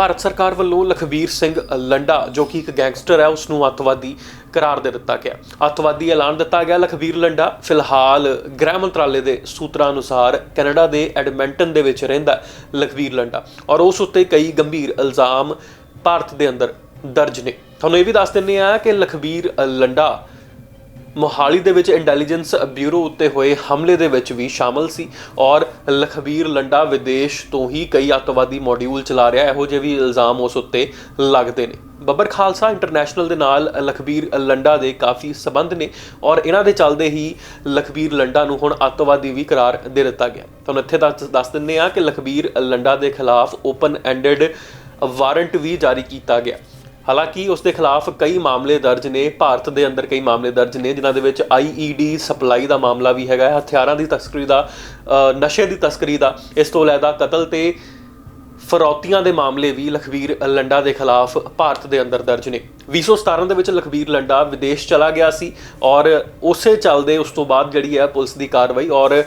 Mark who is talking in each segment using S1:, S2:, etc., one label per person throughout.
S1: ਭਾਰਤ ਸਰਕਾਰ ਵੱਲੋਂ ਲਖਵੀਰ ਸਿੰਘ ਲੰਡਾ, ਜੋ ਕਿ ਇੱਕ ਗੈਂਗਸਟਰ ਹੈ ਉਸ ਨੂੰ ਅੱਤਵਾਦੀ ਕਰਾਰ ਦੇ ਦਿੱਤਾ ਗਿਆ। ਅੱਤਵਾਦੀ ਐਲਾਨ ਦਿੱਤਾ ਗਿਆ ਲਖਵੀਰ ਲੰਡਾ। ਫਿਲਹਾਲ ਗ੍ਰਹਿ ਮੰਤਰਾਲੇ ਦੇ ਸੂਤਰਾਂ ਅਨੁਸਾਰ ਕੈਨੇਡਾ ਦੇ ਐਡਮਿੰਟਨ ਦੇ ਵਿੱਚ ਰਹਿੰਦਾ ਹੈ ਲਖਵੀਰ ਲੰਡਾ ਔਰ ਉਸ ਉੱਤੇ ਕਈ ਗੰਭੀਰ ਇਲਜ਼ਾਮ ਭਾਰਤ ਦੇ ਅੰਦਰ ਦਰਜ ਨੇ। ਤੁਹਾਨੂੰ ਇਹ ਵੀ ਦੱਸ ਦਿੰਨੇ ਆ ਕਿ ਲਖਵੀਰ ਲੰਡਾ ਮੋਹਾਲੀ ਦੇ ਵਿੱਚ ਇੰਟੈਲੀਜੈਂਸ ਬਿਊਰੋ ਉੱਤੇ ਹੋਏ ਹਮਲੇ ਦੇ ਵਿੱਚ ਵੀ ਸ਼ਾਮਲ ਸੀ ਔਰ ਲਖਬੀਰ ਲੰਡਾ ਵਿਦੇਸ਼ ਤੋਂ ਹੀ ਕਈ ਅੱਤਵਾਦੀ ਮੋਡਿਊਲ ਚਲਾ ਰਿਹਾ, ਇਹੋ ਜਿਹੇ ਵੀ ਇਲਜ਼ਾਮ ਉਸ ਉੱਤੇ ਲੱਗਦੇ ਨੇ। ਬੱਬਰ ਖਾਲਸਾ ਇੰਟਰਨੈਸ਼ਨਲ ਦੇ ਨਾਲ ਲਖਬੀਰ ਲੰਡਾ ਦੇ ਕਾਫੀ ਸਬੰਧ ਨੇ ਔਰ ਇਹਨਾਂ ਦੇ ਚੱਲਦੇ ਹੀ ਲਖਬੀਰ ਲੰਡਾ ਨੂੰ ਹੁਣ ਅੱਤਵਾਦੀ ਵੀ ਕਰਾਰ ਦੇ ਦਿੱਤਾ ਗਿਆ। ਤੁਹਾਨੂੰ ਇੱਥੇ ਦੱਸ ਦੱਸ ਦਿੰਨੇ ਆ ਕਿ ਲਖਬੀਰ ਲੰਡਾ ਦੇ ਖਿਲਾਫ ਓਪਨ ਐਂਡਡ ਵਾਰੰਟ ਵੀ ਜਾਰੀ ਕੀਤਾ ਗਿਆ। ਹਾਲਾਂਕਿ ਉਸ ਦੇ ਖਿਲਾਫ ਕਈ ਮਾਮਲੇ ਦਰਜ ਨੇ। ਭਾਰਤ ਦੇ ਅੰਦਰ ਕਈ ਮਾਮਲੇ ਦਰਜ ਨੇ, ਜਿਨ੍ਹਾਂ ਦੇ ਵਿੱਚ ਆਈਈਡੀ ਸਪਲਾਈ ਦਾ ਮਾਮਲਾ ਵੀ ਹੈਗਾ ਹਥਿਆਰਾਂ ਦੀ ਤਸਕਰੀ ਦਾ ਨਸ਼ੇ ਦੀ ਤਸਕਰੀ ਦਾ, ਇਸ ਤੋਂ ਇਲਾਵਾ ਕਤਲ ਤੇ ਫਰੌਤੀਆਂ ਦੇ ਮਾਮਲੇ ਵੀ ਲਖਵੀਰ ਲੰਡਾ ਦੇ ਖਿਲਾਫ ਭਾਰਤ ਦੇ ਅੰਦਰ ਦਰਜ ਨੇ। 2017 ਦੇ ਵਿੱਚ ਲਖਵੀਰ ਲੰਡਾ ਵਿਦੇਸ਼ ਚਲਾ ਗਿਆ ਸੀ ਔਰ ਉਸੇ ਚੱਲਦੇ ਉਸ ਤੋਂ ਬਾਅਦ ਜਿਹੜੀ ਹੈ ਪੁਲਿਸ ਦੀ ਕਾਰਵਾਈ ਔਰ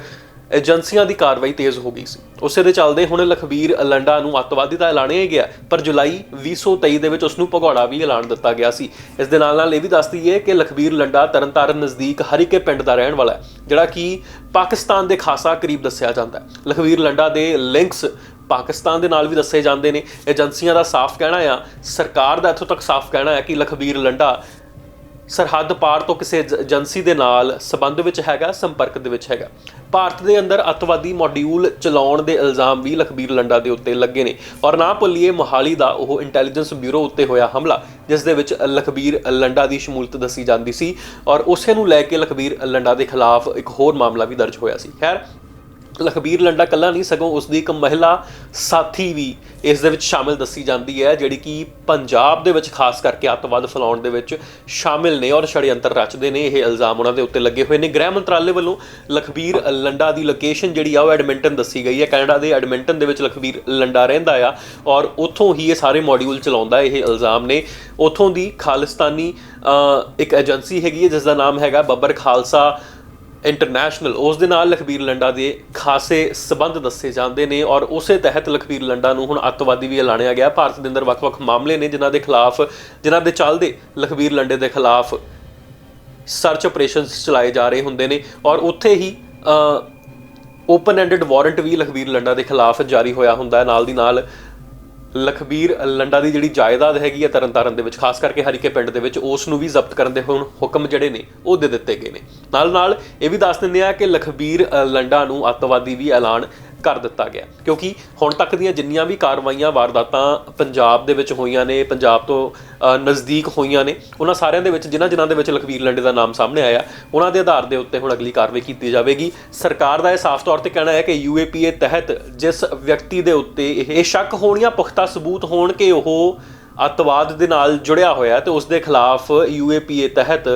S1: ਏਜੰਸੀਆਂ ਦੀ ਕਾਰਵਾਈ ਤੇਜ਼ ਹੋ ਗਈ ਸੀ। ਉਸੇ ਦੇ ਚੱਲਦੇ ਹੁਣ ਲਖਵੀਰ ਲੰਡਾ ਨੂੰ ਅੱਤਵਾਦੀ ਤਾਂ ਐਲਾਨਿਆ ਗਿਆ, ਪਰ ਜੁਲਾਈ 2023 ਦੇ ਵਿੱਚ ਉਸ ਨੂੰ ਭਗੌੜਾ ਵੀ ਐਲਾਨ ਦਿੱਤਾ ਗਿਆ ਸੀ। ਇਸ ਦੇ ਨਾਲ ਨਾਲ ਇਹ ਵੀ ਦੱਸ ਦਈਏ ਕਿ ਲਖਵੀਰ ਲੰਡਾ ਤਰਨਤਾਰਨ ਨਜ਼ਦੀਕ ਹਰੀਕੇ ਪਿੰਡ ਦਾ ਰਹਿਣ ਵਾਲਾ ਹੈ, ਜਿਹੜਾ ਕਿ ਪਾਕਿਸਤਾਨ ਦੇ ਖਾਸਾ ਕਰੀਬ ਦੱਸਿਆ ਜਾਂਦਾ ਹੈ। ਲਖਵੀਰ ਲੰਡਾ ਦੇ ਲਿੰਕਸ ਪਾਕਿਸਤਾਨ ਦੇ ਨਾਲ ਵੀ ਦੱਸੇ ਜਾਂਦੇ ਨੇ। ਏਜੰਸੀਆਂ ਦਾ ਸਾਫ਼ ਕਹਿਣਾ ਆ, ਸਰਕਾਰ ਦਾ ਇੱਥੋਂ ਤੱਕ ਸਾਫ਼ ਕਹਿਣਾ ਹੈ ਕਿ ਲਖਵੀਰ ਲੰਡਾ ਸਰਹੱਦ ਪਾਰ ਤੋਂ ਕਿਸੇ ਏਜੰਸੀ ਦੇ ਨਾਲ ਸਬੰਧ ਵਿੱਚ ਹੈਗਾ, ਸੰਪਰਕ ਦੇ ਵਿੱਚ ਹੈਗਾ। ਭਾਰਤ ਦੇ ਅੰਦਰ ਅੱਤਵਾਦੀ ਮੋਡਿਊਲ ਚਲਾਉਣ ਦੇ ਇਲਜ਼ਾਮ ਵੀ ਲਖਬੀਰ ਲੰਡਾ ਦੇ ਉੱਤੇ ਲੱਗੇ ਨੇ ਔਰ ਨਾ ਭੁੱਲੀਏ ਮੋਹਾਲੀ ਦਾ ਉਹ ਇੰਟੈਲੀਜੈਂਸ ਬਿਊਰੋ ਉੱਤੇ ਹੋਇਆ ਹਮਲਾ, ਜਿਸ ਦੇ ਵਿੱਚ ਲਖਬੀਰ ਲੰਡਾ ਦੀ ਸ਼ਮੂਲਤ ਦੱਸੀ ਜਾਂਦੀ ਸੀ ਔਰ ਉਸੇ ਨੂੰ ਲੈ ਕੇ ਲਖਬੀਰ ਲੰਡਾ ਦੇ ਖਿਲਾਫ ਇੱਕ ਹੋਰ ਮਾਮਲਾ ਵੀ ਦਰਜ ਹੋਇਆ ਸੀ। ਖੈਰ ਲਖਬੀਰ ਲੰਡਾ ਕੱਲਾ ਨਹੀਂ, ਸਗੋਂ ਉਸ ਦੀ ਇੱਕ ਮਹਿਲਾ ਸਾਥੀ ਵੀ ਇਸ ਦੇ ਵਿੱਚ ਸ਼ਾਮਿਲ ਦੱਸੀ ਜਾਂਦੀ ਹੈ, ਜਿਹੜੀ ਕਿ ਪੰਜਾਬ ਦੇ ਵਿੱਚ ਖਾਸ ਕਰਕੇ ਅੱਤਵਾਦ ਫੈਲਾਉਣ ਦੇ ਵਿੱਚ ਸ਼ਾਮਿਲ ਨੇ ਔਰ ਛੜਯੰਤਰ ਰਚਦੇ ਨੇ। ਇਹ ਇਲਜ਼ਾਮ ਉਹਨਾਂ ਦੇ ਉੱਤੇ ਲੱਗੇ ਹੋਏ ਨੇ। ਗ੍ਰਹਿ ਮੰਤਰਾਲੇ ਵੱਲੋਂ ਲਖਬੀਰ ਲੰਡਾ ਦੀ ਲੋਕੇਸ਼ਨ ਜਿਹੜੀ ਆ, ਉਹ ਐਡਮਿੰਟਨ ਦੱਸੀ ਗਈ ਹੈ। ਕੈਨੇਡਾ ਦੇ ਐਡਮਿੰਟਨ ਦੇ ਵਿੱਚ ਲਖਬੀਰ ਲੰਡਾ ਰਹਿੰਦਾ ਆ ਔਰ ਉੱਥੋਂ ਹੀ ਇਹ ਸਾਰੇ ਮੋਡਿਊਲ ਚਲਾਉਂਦਾ ਇਹ ਇਲਜ਼ਾਮ ਨੇ। ਉੱਥੋਂ ਦੀ ਖਾਲਿਸਤਾਨੀ ਇੱਕ ਏਜੰਸੀ ਹੈਗੀ ਹੈ ਜਿਸ ਦਾ ਨਾਮ ਹੈਗਾ ਬੱਬਰ ਖਾਲਸਾ ਇੰਟਰਨੈਸ਼ਨਲ ਉਸ ਦੇ ਨਾਲ ਲਖਬੀਰ ਲੰਡਾ ਦੇ ਖਾਸੇ ਸਬੰਧ ਦੱਸੇ ਜਾਂਦੇ ਨੇ ਔਰ ਉਸੇ ਤਹਿਤ ਲਖਬੀਰ ਲੰਡਾ ਨੂੰ ਹੁਣ ਅੱਤਵਾਦੀ ਵੀ ਐਲਾਨਿਆ ਗਿਆ। ਭਾਰਤ ਦੇ ਅੰਦਰ ਵੱਖ-ਵੱਖ ਮਾਮਲੇ ਨੇ ਜਿਨ੍ਹਾਂ ਦੇ ਖਿਲਾਫ, ਜਿਨ੍ਹਾਂ ਦੇ ਚੱਲਦੇ ਲਖਬੀਰ ਲੰਡੇ ਦੇ ਖਿਲਾਫ ਸਰਚ ਆਪਰੇਸ਼ਨਸ ਚਲਾਏ ਜਾ ਰਹੇ ਹੁੰਦੇ ਨੇ ਔਰ ਉੱਥੇ ਹੀ ਓਪਨ ਐਂਡਡ ਵਾਰੰਟ ਵੀ ਲਖਬੀਰ ਲੰਡਾ ਦੇ ਖਿਲਾਫ ਜਾਰੀ ਹੋਇਆ ਹੁੰਦਾ ਹੈ। ਨਾਲ ਦੀ ਨਾਲ ਲਖਬੀਰ ਲੰਡਾ ਦੀ ਜਿਹੜੀ ਜਾਇਦਾਦ ਹੈਗੀ ਹੈ ਤਰਨਤਾਰਨ ਦੇ ਵਿੱਚ, ਖਾਸ ਕਰਕੇ ਹਰੀਕੇ ਪਿੰਡ ਦੇ ਵਿੱਚ, ਉਸ ਨੂੰ ਵੀ ਜ਼ਬਤ ਕਰਨ ਦੇ ਹੁਣ ਹੁਕਮ ਜਿਹੜੇ ਨੇ, ਉਹ ਦੇ ਦਿੱਤੇ ਗਏ ਨੇ। ਨਾਲ ਨਾਲ ਇਹ ਵੀ ਦੱਸ ਦਿੰਦੇ ਆ ਕਿ ਲਖਬੀਰ ਲੰਡਾ ਨੂੰ ਅੱਤਵਾਦੀ ਵੀ ਐਲਾਨ ਕਰ ਦਿੱਤਾ ਗਿਆ। ਕਿਉਂਕਿ ਹੁਣ ਤੱਕ ਦੀਆਂ ਜਿੰਨੀਆਂ ਵੀ ਕਾਰਵਾਈਆਂ ਵਾਰਦਾਤਾਂ ਪੰਜਾਬ ਦੇ ਵਿੱਚ ਹੋਈਆਂ ਨੇ, ਪੰਜਾਬ ਤੋਂ ਨਜ਼ਦੀਕ ਹੋਈਆਂ ਨੇ, ਉਹਨਾਂ ਸਾਰਿਆਂ ਦੇ ਵਿੱਚ, ਜਿਨ੍ਹਾਂ ਜਿਨ੍ਹਾਂ ਦੇ ਵਿੱਚ ਲਖਵੀਰ ਲੰਡੇ ਦਾ ਨਾਮ ਸਾਹਮਣੇ ਆਇਆ, ਉਹਨਾਂ ਦੇ ਆਧਾਰ ਦੇ ਉੱਤੇ ਹੁਣ ਅਗਲੀ ਕਾਰਵਾਈ ਕੀਤੀ ਜਾਵੇਗੀ। ਸਰਕਾਰ ਦਾ ਇਹ ਸਾਫ਼ ਤੌਰ ਤੇ ਕਹਿਣਾ ਹੈ ਕਿ ਯੂਏਪੀਏ ਤਹਿਤ ਜਿਸ ਵਿਅਕਤੀ ਦੇ ਉੱਤੇ ਇਹ ਸ਼ੱਕ ਹੋਣ ਜਾਂ ਪੁਖਤਾ ਸਬੂਤ ਹੋਣ ਕਿ ਉਹ ਅੱਤਵਾਦ ਦੇ ਨਾਲ ਜੁੜਿਆ ਹੋਇਆ ਹੈ ਤੇ ਉਸ ਦੇ ਖਿਲਾਫ ਯੂਏਪੀਏ ਤਹਿਤ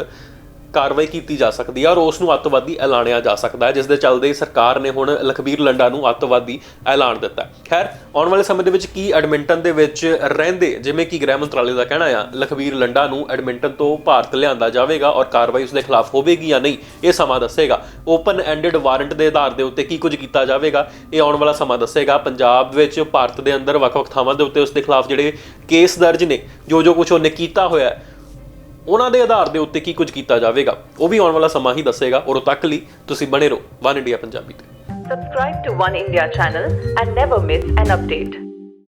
S1: ਕਾਰਵਾਈ ਕੀਤੀ ਜਾ ਸਕਦੀ ਹੈ ਔਰ ਉਸ ਨੂੰ ਅੱਤਵਾਦੀ ਐਲਾਨਿਆ ਜਾ ਸਕਦਾ ਹੈ, ਜਿਸ ਦੇ ਚੱਲਦੇ ਸਰਕਾਰ ਨੇ ਹੁਣ ਲਖਬੀਰ ਲੰਡਾ ਨੂੰ ਅੱਤਵਾਦੀ ਐਲਾਨ ਦਿੱਤਾ ਖੈਰ, ਆਉਣ ਵਾਲੇ ਸਮੇਂ ਦੇ ਵਿੱਚ ਕੀ ਐਡਮਿੰਟਨ ਦੇ ਵਿੱਚ ਰਹਿੰਦੇ, ਜਿਵੇਂ ਕਿ ਗ੍ਰਹਿ ਮੰਤਰਾਲੇ ਦਾ ਕਹਿਣਾ ਆ, ਲਖਬੀਰ ਲੰਡਾ ਨੂੰ ਐਡਮਿੰਟਨ ਤੋਂ ਭਾਰਤ ਲਿਆਂਦਾ ਜਾਵੇਗਾ ਔਰ ਕਾਰਵਾਈ ਉਸ ਦੇ ਖਿਲਾਫ ਹੋਵੇਗੀ ਜਾਂ ਨਹੀਂ, ਇਹ ਸਮਾਂ ਦੱਸੇਗਾ। ਓਪਨ ਐਂਡਡ ਵਾਰੰਟ ਦੇ ਆਧਾਰ ਦੇ ਉੱਤੇ ਕੀ ਕੁਝ ਕੀਤਾ ਜਾਵੇਗਾ, ਇਹ ਆਉਣ ਵਾਲਾ ਸਮਾਂ ਦੱਸੇਗਾ। ਪੰਜਾਬ ਵਿੱਚ ਭਾਰਤ ਦੇ ਅੰਦਰ ਵੱਖ-ਵੱਖ ਥਾਵਾਂ ਦੇ ਉੱਤੇ ਉਸ ਦੇ ਖਿਲਾਫ ਜਿਹੜੇ ਕੇਸ ਦਰਜ ਨੇ ਜੋ ਜੋ ਕੁਝ ਉਹਨੇ ਕੀਤਾ ਹੋਇਆ ਉਹਨਾਂ ਦੇ ਆਧਾਰ ਦੇ ਉੱਤੇ ਕੀ ਕੁਝ ਕੀਤਾ ਜਾਵੇਗਾ, ਉਹ ਵੀ ਆਉਣ ਵਾਲਾ ਸਮਾਂ ਹੀ ਦੱਸੇਗਾ ਔਰ ਤੱਕ ਲਈ ਤੁਸੀਂ ਬਣੇ ਰਹੋ, ਵਨ ਇੰਡੀਆ ਪੰਜਾਬੀ ਤੇ
S2: Subscribe to One India channel and never miss an update.